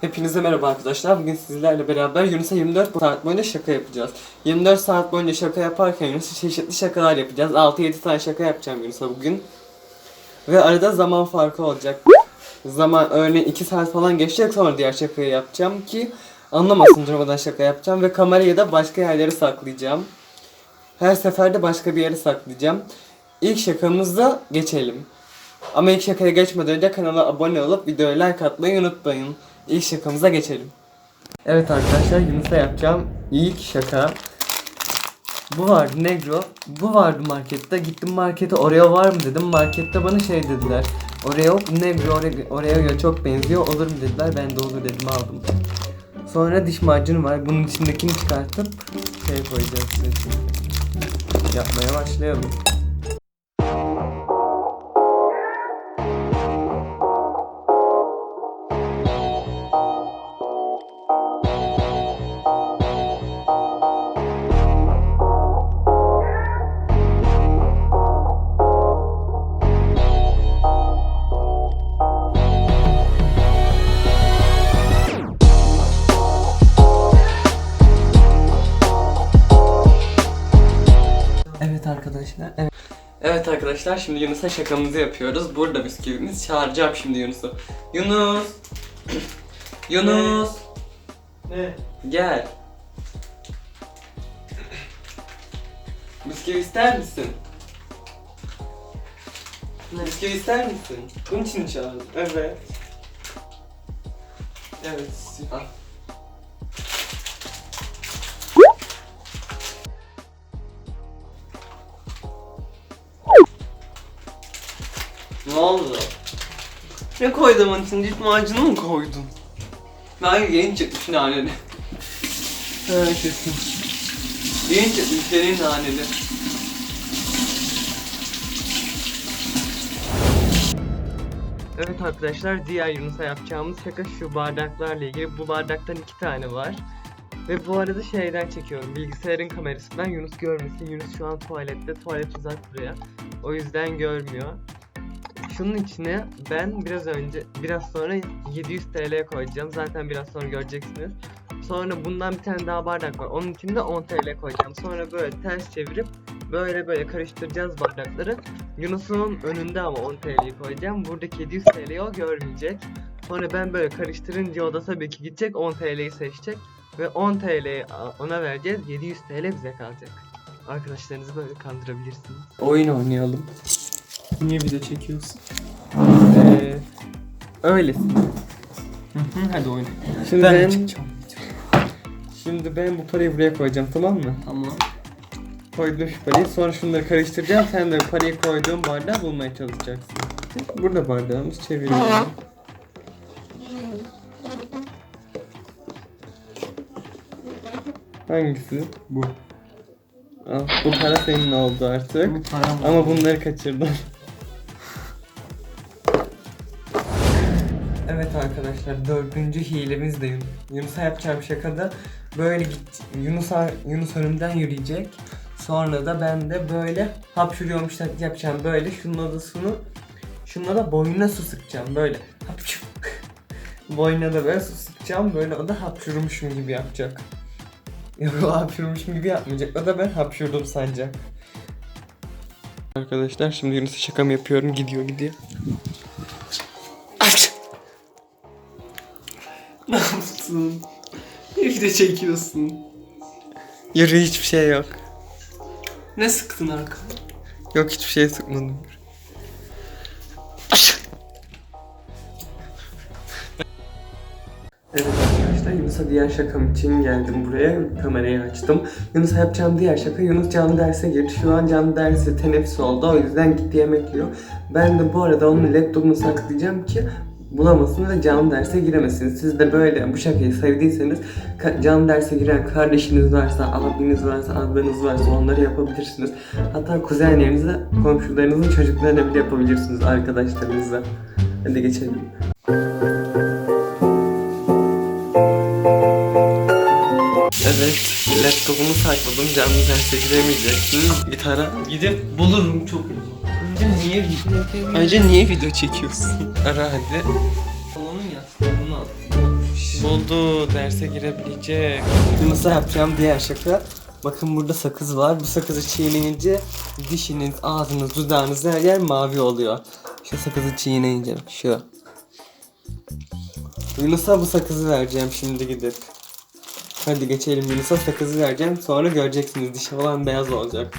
Hepinize merhaba arkadaşlar. Bugün sizlerle beraber Yunus'a 24 saat boyunca şaka yapacağız. 24 saat boyunca şaka yaparken Yunus'a çeşitli şakalar yapacağız. 6-7 tane şaka yapacağım Yunus'a bugün. Ve arada zaman farkı olacak. Zaman örneğin 2 saat falan geçecek sonra diğer şakayı yapacağım ki anlamasın durmadan şaka yapacağım ve kamerayı da başka yerlere saklayacağım. Her seferde başka bir yere saklayacağım. İlk şakamıza geçelim. Ama ilk şakaya geçmeden önce kanala abone olup videoya like atmayı unutmayın. İlk şakamıza geçelim. Evet arkadaşlar Yunus'a yapacağım ilk şaka. Bu vardı Negro. Bu vardı markette. Gittim markete Oreo var mı dedim. Markette bana şey dediler. Oreo Negro Oreo, Oreo'ya çok benziyor. Olur mu dediler. Ben de olur dedim aldım. Sonra diş macunu var. Bunun içindekini çıkartıp şey koyacağız. Yapmaya başlayalım. Evet arkadaşlar. Evet. Evet arkadaşlar şimdi Yunus'a şakamızı yapıyoruz. Burada bisküvimiz. Çağıracağım şimdi Yunus'u. Yunus. Yunus. Ne? Gel. Bisküvi ister misin? Ne? Bisküvi ister misin? Bunun için çağırdım. Evet. Evet. Al. Ne koydum onun için? Diş macunu mu koydun? Hayır yeni çıkmış naneli. Ha kesin. Yeni çıkmış senin naneli. Evet arkadaşlar diğer Yunus'a yapacağımız şaka şu bardaklarla ilgili. Bu bardaktan iki tane var. Ve bu arada şeyden çekiyorum. Bilgisayarın kamerasından Yunus görmesin. Yunus şu an tuvalette. Tuvalet uzak buraya. O yüzden görmüyor. Şunun içine ben biraz önce, biraz sonra 700 TL koyacağım. Zaten biraz sonra göreceksiniz. Sonra bundan bir tane daha bardak var. Onun içinde 10 TL koyacağım. Sonra böyle ters çevirip böyle böyle karıştıracağız bardakları. Yunus'un önünde ama 10 TL'yi koyacağım. Buradaki 700 TL'yi o görmeyecek. Sonra ben böyle karıştırınca o da tabii ki gidecek 10 TL'yi seçecek. Ve 10 TL'yi ona vereceğiz. 700 TL bize kalacak. Arkadaşlarınızı böyle kandırabilirsiniz. Oyun oynayalım. Niye video çekiyorsun? Ee, öylesin. Hı hı hadi oyna. Şimdi Ben ben, çıkacağım. şimdi ben bu parayı buraya koyacağım tamam mı? Tamam. Koydum şu parayı sonra şunları karıştıracağım. Sen de parayı koyduğum bardağı bulmaya çalışacaksın. Burada bardağımız çeviriyorum. Hangisi? Bu. Al, bu para senin oldu artık. Bu param Ama bunları kaçırdım. Evet arkadaşlar dördüncü hilemiz de Yun- Yunus'a yapacağım şakada böyle git Yunus'a Yunus önümden yürüyecek. Sonra da ben de böyle hapşuruyormuş taklidi yapacağım böyle şunun odasını şuna da boynuna su sıkacağım böyle hapşu. boynuna da böyle su sıkacağım böyle o da hapşurmuşum gibi yapacak. Yok hapşurmuşum gibi yapmayacak o da ben hapşurdum sanacak. Arkadaşlar şimdi Yunus'a şakam yapıyorum gidiyor gidiyor. Ne yaptın? Video çekiyorsun? Yürü hiçbir şey yok. Ne sıktın arkana? Yok hiçbir şey sıkmadım. Evet arkadaşlar Yunus'a diğer şakam için geldim buraya kamerayı açtım. Yunus'a yapacağım diğer şaka Yunus canlı derse girdi. Şu an canlı dersi teneffüs oldu o yüzden gitti yemek yiyor. Ben de bu arada onun laptopunu saklayacağım ki bulamasın ve canlı derse giremesin. Siz de böyle bu şakayı sevdiyseniz canlı derse giren kardeşiniz varsa, abiniz varsa, ablanız varsa onları yapabilirsiniz. Hatta kuzenlerinize, komşularınızın çocuklarına bile yapabilirsiniz arkadaşlarınızla. Hadi geçelim. Evet, laptopumu sakladım. Canlı derse giremeyeceksin. Gitara Gidip bulurum çok uzun. Önce niye video çekiyorsun? Önce niye video çekiyorsun? Ara hadi. Salonun yastığını al. Buldu derse girebilecek. Yunus'a yapacağım diğer şaka. Bakın burada sakız var. Bu sakızı çiğneyince dişiniz, ağzınız, dudağınız her yer mavi oluyor. Şu sakızı çiğneyince şu. Yunus'a bu sakızı vereceğim şimdi gidip. Hadi geçelim Yunus'a sakızı vereceğim. Sonra göreceksiniz dişi falan beyaz olacak.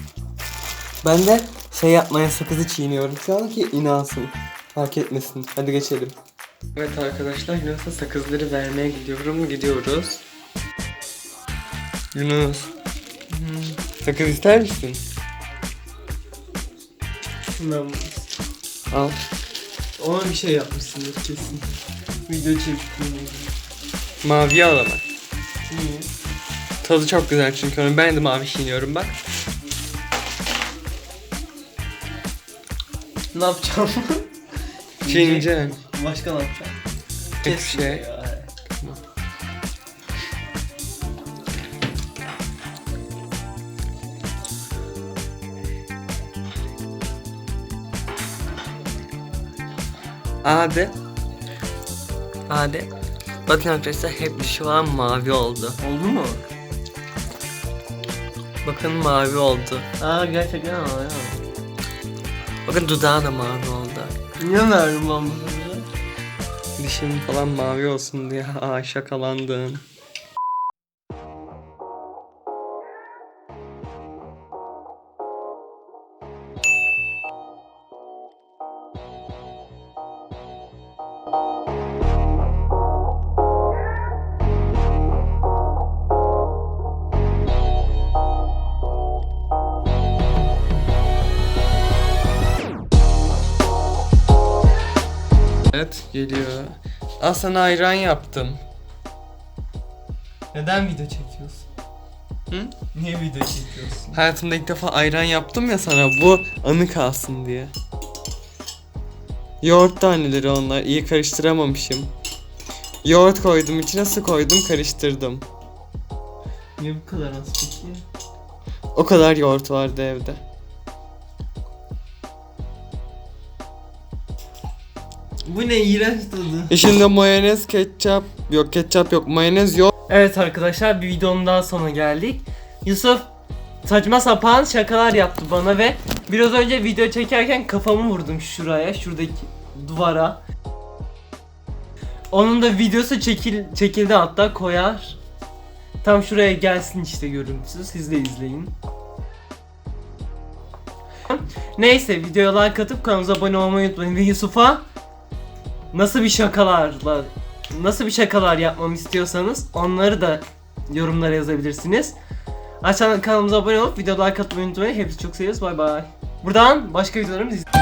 Ben de şey yapmaya sakızı çiğniyorum şu an ki inansın. Fark etmesin. Hadi geçelim. Evet arkadaşlar Yunus'a sakızları vermeye gidiyorum. Gidiyoruz. Yunus. Sakız ister misin? Ben Al. ona bir şey yapmışsındır kesin. Video çektim. Mavi al ama. Niye? Tadı çok güzel çünkü ben de mavi çiğniyorum bak. Ne yapacağım? Çiğneyeceksin. Başka ne yapacağım? Hiçbir Kes şey. ya. Hadi. Hadi. Bakın arkadaşlar hep dişi olan mavi oldu. Oldu mu? Bakın mavi oldu. Aa gerçekten ama ya. Bakın dudağı da mavi oldu. Niye verdim ben bu sözü? Dişim falan mavi olsun diye. Aa şakalandım. Evet geliyor. Al sana ayran yaptım. Neden video çekiyorsun? Hı? Niye video çekiyorsun? Hayatımda ilk defa ayran yaptım ya sana bu anı kalsın diye. Yoğurt taneleri onlar iyi karıştıramamışım. Yoğurt koydum içine su koydum karıştırdım. Niye bu kadar az peki? O kadar yoğurt vardı evde. Bu ne iğrenç tadı. E şimdi mayonez, ketçap, yok ketçap yok mayonez yok. Evet arkadaşlar bir videonun daha sonuna geldik. Yusuf saçma sapan şakalar yaptı bana ve biraz önce video çekerken kafamı vurdum şuraya, şuradaki duvara. Onun da videosu çekil, çekildi hatta koyar. Tam şuraya gelsin işte görüntüsü. Siz de izleyin. Neyse videoya like atıp kanalımıza abone olmayı unutmayın ve Yusuf'a nasıl bir şakalarla nasıl bir şakalar yapmamı istiyorsanız onları da yorumlara yazabilirsiniz. Aşağıdan kanalımıza abone olup videoya like atmayı unutmayın. Hepsi çok seviyoruz. Bay bay. Buradan başka videolarımız izleyin.